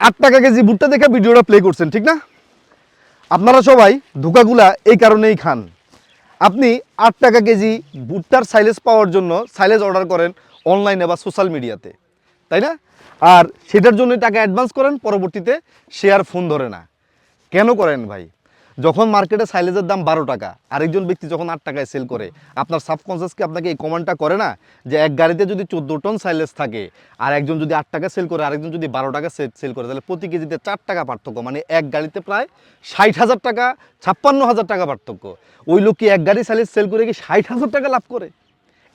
আট টাকা কেজি ভুট্টা দেখে ভিডিওটা প্লে করছেন, ঠিক না? আপনারা সবাই ধোকাগুলা এই কারণেই খান। আপনি আট টাকা কেজি ভুট্টার সাইলেজ পাওয়ার জন্য সাইলেজ অর্ডার করেন অনলাইনে বা সোশ্যাল মিডিয়াতে তাই না? আর সেটার জন্য টাকা অ্যাডভান্স করেন, পরবর্তীতে সে আর ফোন ধরে না। কেন করেন ভাই? যখন মার্কেটে সাইলেজের দাম বারো টাকা, আরেকজন ব্যক্তি যখন আট টাকায় সেল করে, আপনার সাবকনসিয়াসকে আপনাকে এই কমেন্টটা করে না? যে এক গাড়িতে যদি চোদ্দ টন সাইলেজ থাকে, আর একজন যদি আট টাকা সেল করে, আরেকজন যদি বারো টাকা সেল করে, তাহলে প্রতি কেজিতে চার টাকা পার্থক্য। মানে এক গাড়িতে প্রায় ষাট হাজার টাকা, ছাপ্পান্ন হাজার টাকা পার্থক্য। ওই লোক কি এক গাড়ি সাইলেজ সেল করে কি ষাট হাজার টাকা লাভ করে?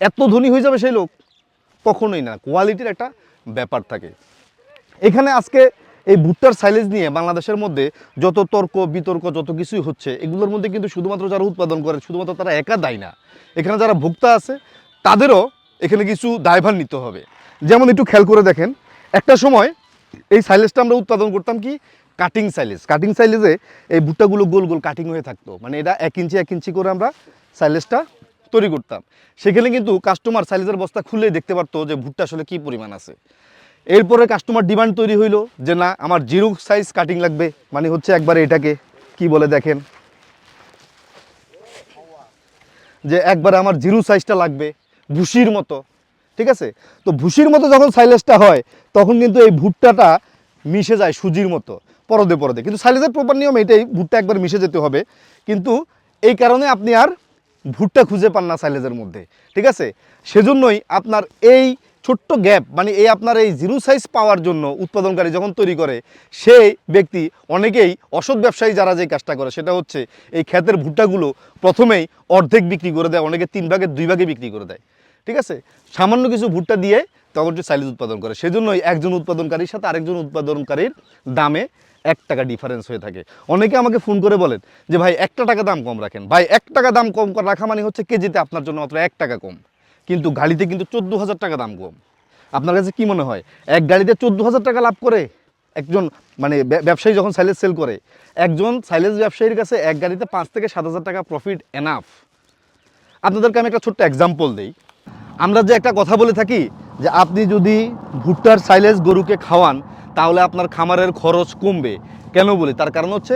এত ধনী হয়ে যাবে সেই লোক? কখনোই না। কোয়ালিটির একটা ব্যাপার থাকে। এখানে আজকে এই ভুট্টার সাইলেজ নিয়ে বাংলাদেশের মধ্যে যত তর্ক, বিতর্ক যত কিছুই হচ্ছে, এগুলোর মধ্যে কিন্তু শুধুমাত্র যারা উৎপাদন করে, শুধুমাত্র তারা একা দায় না। এখানে যারা ভোক্তা আছে, তাদেরও এখানে কিছু দায়ভার নিতে হবে। যেমন একটু খেয়াল করে দেখেন, একটা সময় এই সাইলেজটা আমরা উৎপাদন করতাম কি? কাটিং সাইলেজ কাটিং সাইলেজে এই ভুট্টাগুলো গোল গোল কাটিং হয়ে থাকতো। মানে এটা এক ইঞ্চি এক ইঞ্চি করে আমরা সাইলেজটা তৈরি করতাম। সেখানে কিন্তু কাস্টমার সাইলেজের বস্তা খুলে দেখতে পারতো যে ভুট্টা আসলে কি পরিমাণ আছে। এরপরে কাস্টমার ডিমান্ড তৈরি হইল যে না, আমার জিরো সাইজ কাটিং লাগবে। মানে হচ্ছে একবারে এটাকে কি বলে দেখেন? যে একবারে আমার জিরো সাইজটা লাগবে, ভুসির মতো। ঠিক আছে? তো ভুসির মতো যখন সাইলেজটা হয়, তখন কিন্তু এই ভুট্টাটা মিশে যায় সুজির মতো, পরদে পরদে। কিন্তু সাইলেজের প্রপার নিয়ম এটাই, ভুট্টা একবার মিশে যেতে হবে। কিন্তু এই কারণে আপনি আর ভুট্টা খুঁজে পান না সাইলেজের মধ্যে। ঠিক আছে? সেজন্যই আপনার এই ছোট্ট গ্যাপ মানে এই আপনার এই জিরো সাইজ পাওয়ার জন্য উৎপাদনকারী যখন তৈরি করে সেই ব্যক্তি অনেকেই অসৎ ব্যবসায়ী যারা যে কাজটা করে, সেটা হচ্ছে এই ক্ষেতের ভুট্টাগুলো প্রথমেই অর্ধেক বিক্রি করে দেয়, অনেকে তিন ভাগের দুই ভাগে বিক্রি করে দেয়। ঠিক আছে? সামান্য কিছু ভুট্টা দিয়ে তখন সাইলেজ উৎপাদন করে। সেজন্যই একজন উৎপাদনকারীর সাথে আরেকজন উৎপাদনকারীর দামে এক টাকা ডিফারেন্স হয়ে থাকে। অনেকে আমাকে ফোন করে বলেন যে, ভাই, একটা টাকা দাম কম রাখেন। ভাই, এক টাকা দাম কম রাখা মানে হচ্ছে কেজিতে আপনার জন্য মাত্র এক টাকা কম। কিন্তু গাড়িতে কিন্তু চোদ্দ হাজার টাকা দাম কম। আপনার কাছে কি মনে হয়? এক গাড়িতে চোদ্দ হাজার টাকা লাভ করে? একজন মানে ব্যবসায়ী যখন সাইলেজ সেল করে, একজন সাইলেজ ব্যবসায়ীর কাছে এক গাড়িতে পাঁচ থেকে সাত হাজার টাকা প্রফিট এনাফ আপনাদেরকে আমি একটা ছোট্ট এক্সাম্পল দিই। আমরা যে একটা কথা বলে থাকি যে, আপনি যদি ভুট্টার সাইলেজ গরুকে খাওয়ান, তাহলে আপনার খামারের খরচ কমবে। কেন বলি? তার কারণ হচ্ছে,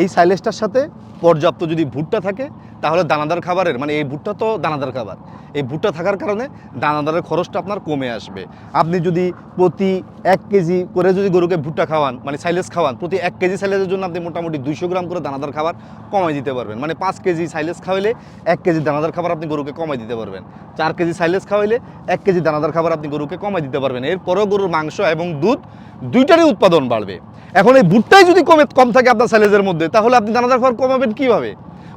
এই সাইলেজটার সাথে পর্যাপ্ত যদি ভুট্টা থাকে, তাহলে দানাদার খাবারের মানে এই ভুট্টা তো দানাদার খাবার। এই ভুট্টা থাকার কারণে দানাদারের খরচটা আপনার কমে আসবে। আপনি যদি প্রতি এক কেজি করে যদি গরুকে ভুট্টা খাওয়ান মানে সাইলেজ খাওয়ান, প্রতি এক কেজি সাইলেজের জন্য আপনি মোটামুটি দুইশো গ্রাম করে দানাদার খাবার কমাই দিতে পারবেন। মানে পাঁচ কেজি সাইলেজ খাওয়াইলে এক কেজি দানাদার খাবার আপনি গরুকে কমাই দিতে পারবেন। চার কেজি সাইলেজ খাওয়াইলে এক কেজি দানাদার খাবার আপনি গরুকে কমাই দিতে পারবেন। এরপরেও গরুর মাংস এবং দুধ দুইটারই উৎপাদন বাড়বে। এখন এই ভুট্টাই যদি কমে, কম থাকে আপনার সাইলেজের মধ্যে, তাহলে আপনি দানাদার খাবার কমাবেন কীভাবে?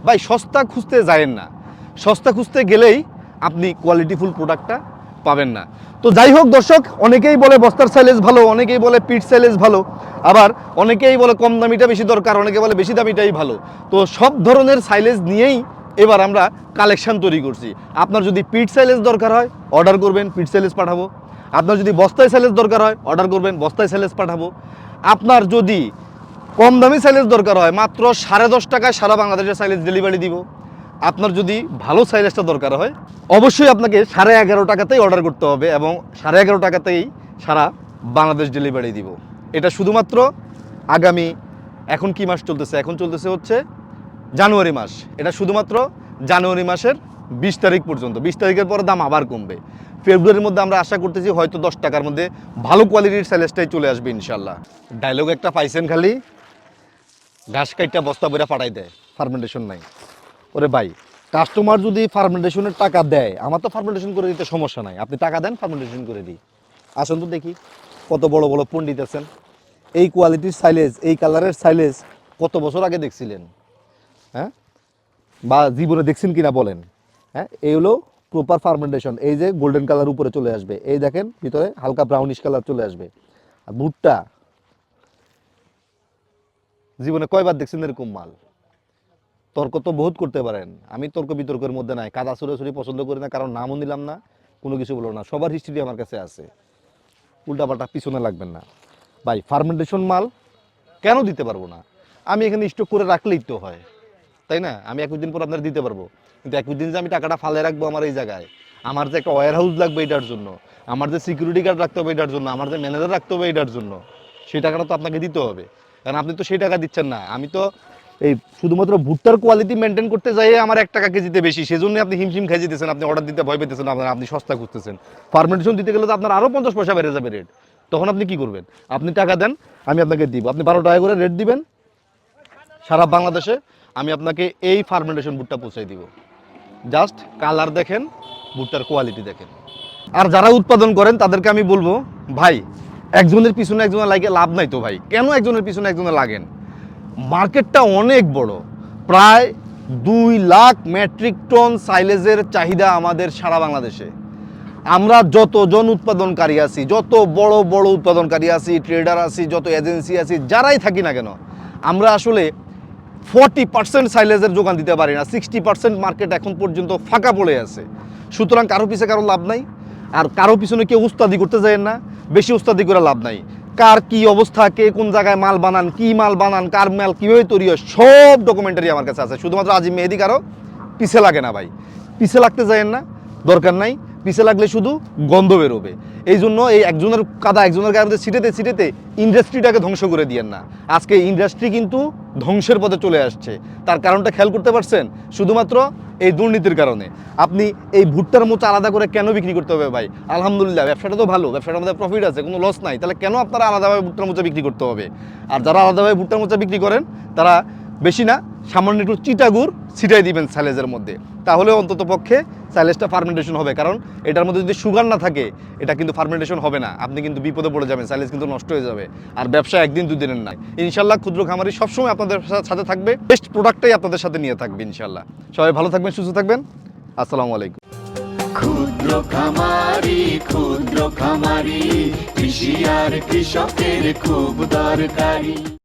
ভাই, সস্তা খুঁজতে যায়েন না। সস্তা খুঁজতে গেলেই আপনি কোয়ালিটিফুল প্রোডাক্টটা পাবেন না। তো যাই হোক দর্শক, অনেকেই বলে বস্তার সাইলেজ ভালো, অনেকেই বলে পিট সাইলেজ ভালো, আবার অনেকেই বলে কম দামিটা বেশি দরকার, অনেকে বলে বেশি দামিটাই ভালো। তো সব ধরনের সাইলেজ নিয়েই এবার আমরা কালেকশন তৈরি করছি। আপনার যদি পিট সাইলেজ দরকার হয় অর্ডার করবেন পিট সাইলেজ পাঠাবো। আপনার যদি বস্তায় সাইলেজ দরকার হয় অর্ডার করবেন, বস্তায় সাইলেজ পাঠাবো। আপনার যদি কম দামি সাইলেজ দরকার হয়, মাত্র সাড়ে দশ টাকায় সারা বাংলাদেশের সাইলেজ ডেলিভারি দিব। আপনার যদি ভালো সাইলেজটা দরকার হয়, অবশ্যই আপনাকে সাড়ে এগারো টাকাতেই অর্ডার করতে হবে এবং সাড়ে এগারো টাকাতেই সারা বাংলাদেশ ডেলিভারি দিব। এটা শুধুমাত্র আগামী, এখন কি মাস চলতেছে? এখন চলতেছে হচ্ছে জানুয়ারি মাস। এটা শুধুমাত্র জানুয়ারি মাসের বিশ তারিখ পর্যন্ত। বিশ তারিখের পরে দাম আবার কমবে। ফেব্রুয়ারির মধ্যে আমরা আশা করতেছি হয়তো দশ টাকার মধ্যে ভালো কোয়ালিটির সাইলেজটাই চলে আসবে ইনশাল্লাহ ডায়লগ একটা পাইছেন খালি। ঘাস কাইটটা বস্তা বইরা পাঠাই দেয় ফার্মেন্টেশন নাই। ওরে ভাই কাস্টমার যদি ফার্মেন্টেশনের টাকা দেয়, আমার তো ফার্মেন্টেশন করে দিতে সমস্যা নাই। আপনি টাকা দেন ফার্মেন্টেশন করে দিই। আসুন তো দেখি, কত বড় বড় পণ্ডিত আছেন। এই কোয়ালিটির সাইলেজ এই কালারের সাইলেজ কত বছর আগে দেখছিলেন? হ্যাঁ? বা জীবনে দেখছেন কিনা বলেন। হ্যাঁ? এই হলো প্রপার ফার্মেন্টেশন এই যে গোল্ডেন কালার উপরে চলে আসবে। এই দেখেন, ভিতরে হালকা ব্রাউনিশ কালার চলে আসবে। আর ভুট্টা জীবনে কয়বার দেখছেন এরকম মাল? তর্ক তো বহুত করতে পারেন। আমি তর্ক বিতর্কের মধ্যে নাই। কাদা ছুড়ে পছন্দ করি না, কারণ নামও নিলাম না, কোনো কিছু বলব না। সবার হিস্ট্রি আমার কাছে আছে। উল্টাপাল্টা পিছনে লাগবেন না। ভাই ফার্মেন্টেশন মাল কেন দিতে পারব না? আমি এখানে স্টক করে রাখলেই তো হয়। তাই না? আমি একুশ দিন পর আপনার দিতে পারব। কিন্তু একুশ দিন যে আমি টাকাটা ফালে রাখব আমার এই জায়গায়, আমার যে একটা ওয়ার হাউস লাগবে এটার জন্য, আমার যে সিকিউরিটি গার্ড রাখতে হবে এটার জন্য, আমার যে ম্যানেজার রাখতে হবে এটার জন্য, সেই টাকাটা তো আপনাকে দিতে হবে। কারণ আপনি তো সেই টাকা দিচ্ছেন না। আমি তো এই শুধুমাত্র ভুট্টার কোয়ালিটি মেনটেন করতে যাই আমার এক টাকা কেজিতে বেশি সেই সেজন্য আপনি হিমশিম খাই যেতেছেন আপনি অর্ডার দিতে ভয় পেতেছেন, আপনার আপনি সস্তা করতেছেন ফার্মেন্টেশন দিতে গেলে তো আপনার আরও পঞ্চাশ পয়সা বেড়ে যাবে রেট তখন আপনি কি করবেন? আপনি টাকা দেন, আমি আপনাকে দিব। আপনি বারো টাকা করে রেট দিবেন, সারা বাংলাদেশে আমি আপনাকে এই ফার্মেন্টেশন ভুট্টা পৌঁছাই দিব। জাস্ট কালার দেখেন, ভুট্টার কোয়ালিটি দেখেন। আর যারা উৎপাদন করেন, তাদেরকে আমি বলব, ভাই একজনের পিছনে একজনের লাগে, লাভ নাই তো ভাই। কেন একজনের পিছনে একজনের লাগেন? মার্কেটটা অনেক বড়। প্রায় দুই লাখ মেট্রিক টন সাইলেজের চাহিদা আমাদের সারা বাংলাদেশে। আমরা যতজন উৎপাদনকারী আছি, যত বড় বড় উৎপাদনকারী আছি ট্রেডার আছি, যত এজেন্সি আছি, যারাই থাকি না কেন, আমরা আসলে ফর্টি পার্সেন্ট সাইলেজের যোগান দিতে পারি না। সিক্সটি পার্সেন্ট মার্কেট এখন পর্যন্ত ফাঁকা পড়ে আছে। সুতরাং কারও পিছে কারও লাভ নাই। আর কারও পিছনে কেউ উস্তাদি করতে যায় না। বেশি উস্তাদি করে লাভ নাই। কার কি অবস্থা, কে কোন জায়গায় মাল বানান, কি মাল বানান, কার মাল কীভাবে তৈরি হয়, সব ডকুমেন্টারি আমার কাছে আছে। শুধুমাত্র আজিম মেহেদি কারও পিছে লাগে না ভাই। পিছে লাগতে যায়েন না, দরকার নাই। পিছে লাগলে শুধু গন্ধ বেরোবে। এই জন্য এই একজনের কাদা একজনের মধ্যে ছিটেতে ছিটেতে ইন্ডাস্ট্রিটাকে ধ্বংস করে দিয়েন না। আজকে ইন্ডাস্ট্রি কিন্তু ধ্বংসের পথে চলে আসছে। তার কারণটা খেয়াল করতে পারছেন? শুধুমাত্র এই দুর্নীতির কারণে। আপনি এই ভুট্টার মোচা আলাদা করে কেন বিক্রি করতে হবে ভাই? আলহামদুলিল্লাহ, ব্যবসাটা তো ভালো। ব্যবসাটার মধ্যে প্রফিট আছে, কোনো লস নাই। তাহলে কেন আপনারা আলাদাভাবে ভুট্টার মোচা বিক্রি করতে হবে? আর যারা আলাদাভাবে ভুট্টার মোচা বিক্রি করেন, তারা বেশি না, সামান্য একটু চিটাগুড় ছিটাই দিবেন স্যালেজের মধ্যে। তাহলে অন্তত পক্ষে স্যালেজটা ফার্মেন্টেশন হবে, কারণ এটার মধ্যে যদি সুগার না থাকে, এটা কিন্তু ফার্মেন্টেশন হবে না। আপনি কিন্তু বিপদে পড়ে যাবেন, স্যালেজ কিন্তু নষ্ট হয়ে যাবে। আর ব্যবসা একদিন দুদিনের নাই। ইনশাল্লাহ ক্ষুদ্র খামারি সবসময় আপনাদের সাথে থাকবে। বেস্ট প্রোডাক্টটাই আপনাদের সাথে নিয়ে থাকবে ইনশাল্লাহ সবাই ভালো থাকবেন, সুস্থ থাকবেন। আসসালামু আলাইকুম। ক্ষুদ্র খামারি ক্ষুদ্র খামারি, কৃষি আর কৃষকের খুব দরকারি।